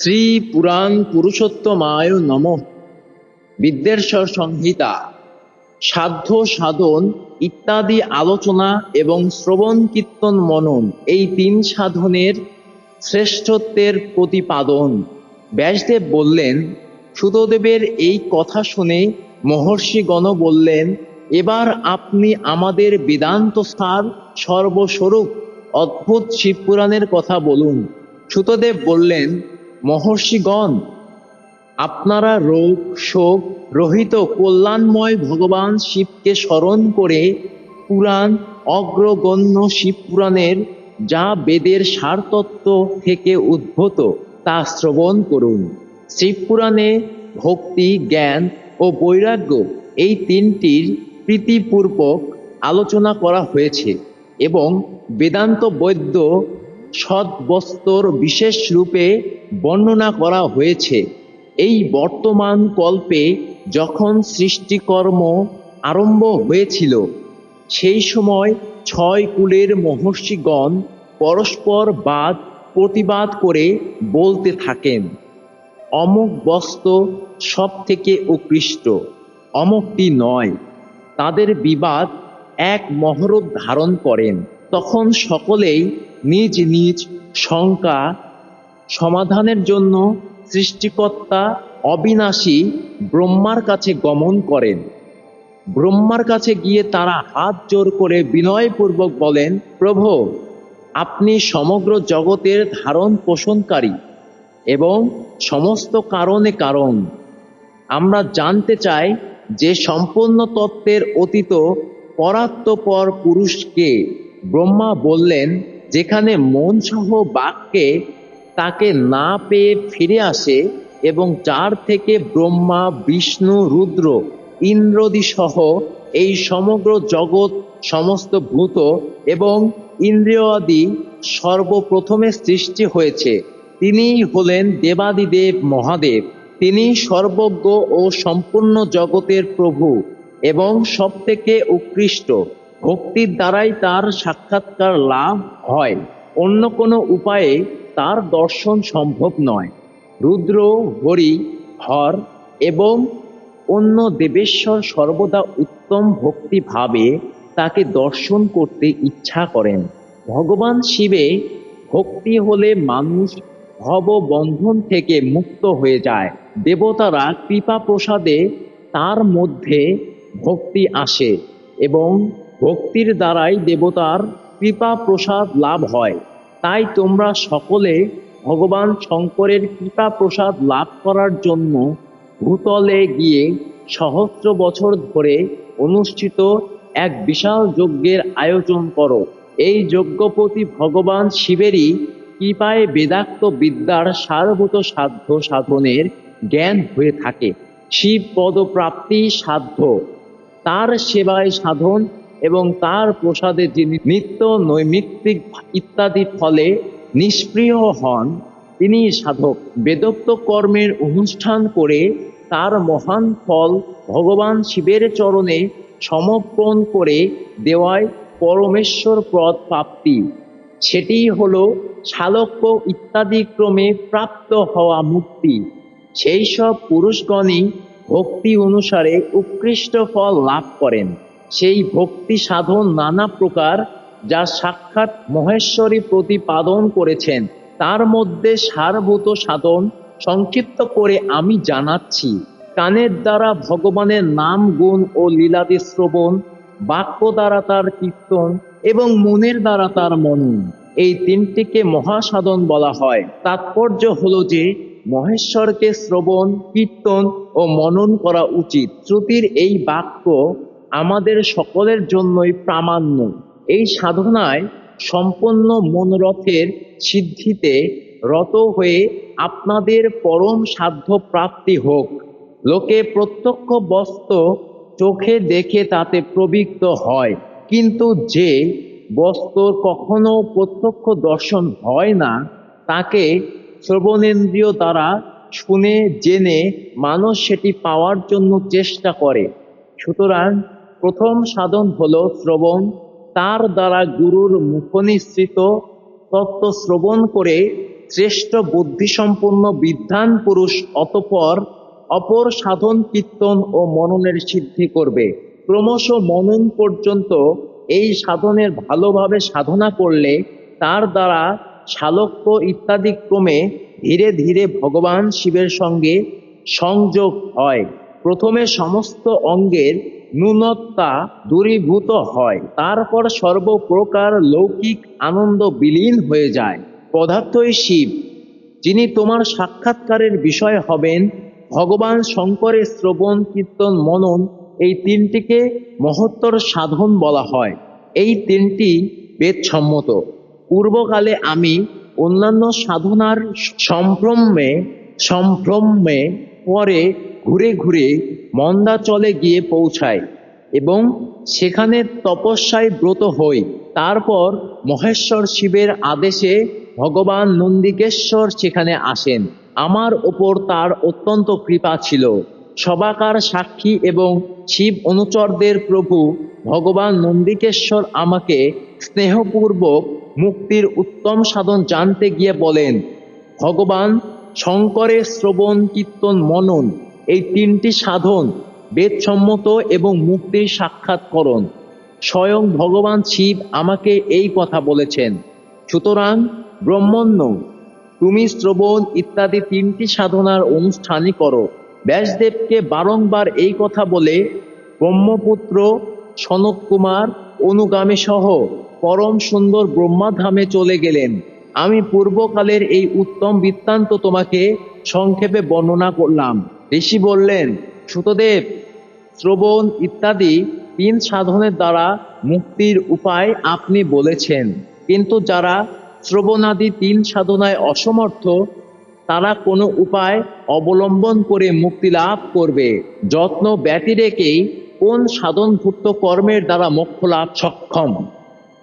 শ্রী পুরাণ পুরুষোত্তমায় নম। বিদ্যেশ্বর সংহিতা, সাধ্য সাধন ইত্যাদি আলোচনা এবং শ্রবণ কীর্তন মনন এই তিন সাধনের শ্রেষ্ঠত্বের প্রতিপাদন। ব্যাসদেব বললেন, সুতদেবের এই কথা শুনে মহর্ষিগণ বললেন, এবার আপনি আমাদের বেদান্ত সার সর্বস্বরূপ অদ্ভুত শিবপুরাণের কথা বলুন। সুতদেব বললেন মহর্ষিগণ, আপনারা রোগ, শোক রহিত কল্যাণময় ভগবান শিবকে স্মরণ করে পুরাণ অগ্রগণ্য শিবপুরাণের যা বেদের সারতত্ত্ব থেকে উদ্ভূত তা শ্রবণ করুন। শিবপুরাণে ভক্তি, জ্ঞান ও বৈরাগ্য এই তিনটির প্রীতিপূর্বক আলোচনা করা হয়েছে এবং বেদান্ত বৈদ্য সদ্বস্তর বিশেষ রূপে বর্ণনা করা হয়েছে। এই বর্তমান কল্পে যখন সৃষ্টিকর্ম আরম্ভ হয়েছিল, সেই সময় ছয় কুলের মহর্ষিগণ পরস্পর বাদ প্রতিবাদ করে বলতে থাকেন অমুক বস্ত্র সব থেকে উৎকৃষ্ট অমুকটি নয়। তাদের বিবাদ এক মহরূপ ধারণ করেন। তখন সকলেই নিজ নিজ শঙ্কা সমাধানের জন্য সৃষ্টিকর্তা অবিনাশী ব্রহ্মার কাছে গমন করেন। ব্রহ্মার কাছে গিয়ে তারা হাত জোর করে বিনয়পূর্বক বলেন, প্রভু, আপনি সমগ্র জগতের ধারণ পোষণকারী এবং সমস্ত কারণে কারণ। আমরা জানতে চাই যে সম্পূর্ণ তত্ত্বের অতীত পরাত্মপর পুরুষকে ব্রহ্মা বললেন যেখানে মন সহ বাক্যে তাকে না পেয়ে ফিরে আসে এবং যার থেকে ব্রহ্মা, বিষ্ণু, রুদ্র ইন্দ্রদি সহ এই সমগ্র জগৎ সমস্ত ভূত এবং ইন্দ্রিয়াদি সর্বপ্রথমে সৃষ্টি হয়েছে। তিনিই হলেন দেবাদিদেব মহাদেব। তিনি সর্বজ্ঞ ও সম্পূর্ণ জগতের প্রভু এবং সবথেকে উৎকৃষ্ট। ভক্তির দ্বারাই তার সাক্ষাৎকার লাভ হয়। অন্য কোনো উপায়ে তার দর্শন সম্ভব নয়। রুদ্র, হরি, হর এবং অন্য দেবেশ্বর সর্বদা উত্তম ভক্তিভাবে তাকে দর্শন করতে ইচ্ছা করেন। ভগবান শিবে ভক্তি হলে মানুষ ভব বন্ধন থেকে মুক্ত হয়ে যায়। দেবতারা কৃপা প্রসাদে তার মধ্যে ভক্তি আসে এবং ভক্তির দ্বারাই দেবতার কৃপা প্রসাদ লাভ হয়। তাই তোমরা সকলে ভগবান শঙ্করের কৃপা প্রসাদ লাভ করার জন্য ভূতলে গিয়ে সহস্র বছর ধরে অনুষ্ঠিত এক বিশাল যজ্ঞের আয়োজন করো। এই যজ্ঞপতি ভগবান শিবেরই কৃপায় বেদাক্ত বিদ্যার সারভূত সাধ্য সাধনের জ্ঞান হয়ে থাকে। শিব পদপ্রাপ্তি সাধ্য। তার সেবায় সাধন এবং তার প্রসাদে যিনি নিত্য নৈমিত্তিক ইত্যাদি ফলে নিষ্প্রিয় হন, তিনি সাধক বেদোক্ত কর্মের অনুষ্ঠান করে তার মহান ফল ভগবান শিবের চরণে সমর্পণ করে দেওয়ায় পরমেশ্বর পদ প্রাপ্তি। সেটি হল শালক্য ইত্যাদি ক্রমে প্রাপ্ত হওয়া মুক্তি। সেই সব পুরুষগণই ভক্তি অনুসারে উৎকৃষ্ট ফল লাভ করেন। সেই ভক্তি সাধন নানা প্রকার যা সাক্ষাৎ মহেশ্বরী প্রতিপাদন করেছেন। তার মধ্যে সারভূত সাধন সংক্ষিপ্ত করে আমি জানাচ্ছি। কানের দ্বারা ভগবানের নাম গুণ ও লীলাদি শ্রবণ, বাক্য দ্বারা তার কীর্তন এবং মনের দ্বারা তার মনন। এই তিনটিকে মহাসাধন বলা হয়। তাৎপর্য হলো যে মহেশ্বরকে শ্রবণ, কীর্তন ও মনন করা উচিত। শ্রুতির এই বাক্য আমাদের সকলের জন্যই প্রামাণ্য। এই সাধনায় সম্পন্ন মনোরথের সিদ্ধিতে রত হয়ে আপনাদের পরম সাধ্য প্রাপ্তি হোক। লোকে প্রত্যক্ষ বস্ত্র চোখে দেখে তাতে প্রবৃত্ত হয়। কিন্তু যে বস্তুর কখনো প্রত্যক্ষ দর্শন হয় না, তাকে শ্রবণেন্দ্রিয় দ্বারা শুনে, জেনে মানুষ সেটি পাওয়ার জন্য চেষ্টা করে। সুতরাং প্রথম সাধন হল শ্রবণ। তার দ্বারা গুরুর মুখনিসৃত তত্ত্ব শ্রবণ করে শ্রেষ্ঠ বুদ্ধিসম্পন্ন বিদ্বান পুরুষ অতপর অপর সাধন, কীর্তন ও মননের সিদ্ধি করবে। ক্রমশ মনন পর্যন্ত এই সাধনের ভালোভাবে সাধনা করলে তার দ্বারা শালক্য ইত্যাদি ক্রমে ধীরে ধীরে ভগবান শিবের সঙ্গে সংযোগ হয়। প্রথমে সমস্ত অঙ্গের ন্যূনতা দূরীভূত হয়। তারপর সর্বপ্রকার লৌকিক আনন্দ বিলীন হয়ে যায়। পদার্থই শিব, যিনি তোমার সাক্ষাৎকারের বিষয় হবেন। ভগবান শঙ্করের শ্রবণ, কীর্তন, মনন এই তিনটিকে মহত্তর সাধন বলা হয়। এই তিনটি বেদসম্মত। পূর্বকালে আমি অন্যান্য সাধনার সম্ভ্রমে সম্ভ্রমে পরে ঘুরে ঘুরে মন্দাচলে গিয়ে পৌঁছায় এবং সেখানে তপস্যায় ব্রত হই তারপর মহেশ্বর শিবের আদেশে ভগবান নন্দিকেশ্বর সেখানে আসেন। আমার ওপর তার অত্যন্ত কৃপা ছিল। সবাকার সাক্ষী এবং শিব অনুচরদের প্রভু ভগবান নন্দিকেশ্বর আমাকে স্নেহপূর্বক মুক্তির উত্তম সাধন জানতে গিয়ে বলেন, ভগবান শঙ্করের শ্রবণ কীর্তন মনন এই তিনটি সাধন বেদসম্মত এবং মুক্তির সাক্ষাৎকরণ। স্বয়ং ভগবান শিব আমাকে এই কথা বলেছেন। সুতরাং ব্রহ্মণ্য, তুমি শ্রবণ ইত্যাদি তিনটি সাধনার অনুষ্ঠানই করো। ব্যাসদেবকে বারংবার এই কথা বলে ব্রহ্মপুত্র সনত কুমার, অনুগামী সহ পরম সুন্দর ব্রহ্মাধামে চলে গেলেন। আমি পূর্বকালের এই উত্তম বৃত্তান্ত তোমাকে সংক্ষেপে বর্ণনা করলাম। ঋষি বললেন, সুতদেব, শ্রবণ ইত্যাদি তিন সাধনের দ্বারা মুক্তির উপায় আপনি বলেছেন। কিন্তু যারা শ্রবণাদি তিন সাধনায় অসমর্থ, তারা কোনো উপায় অবলম্বন করে মুক্তি লাভ করবে। যত্ন ব্যতিরেকেই কোন সাধনভুক্ত কর্মের দ্বারা মোক্ষ লাভ সক্ষম?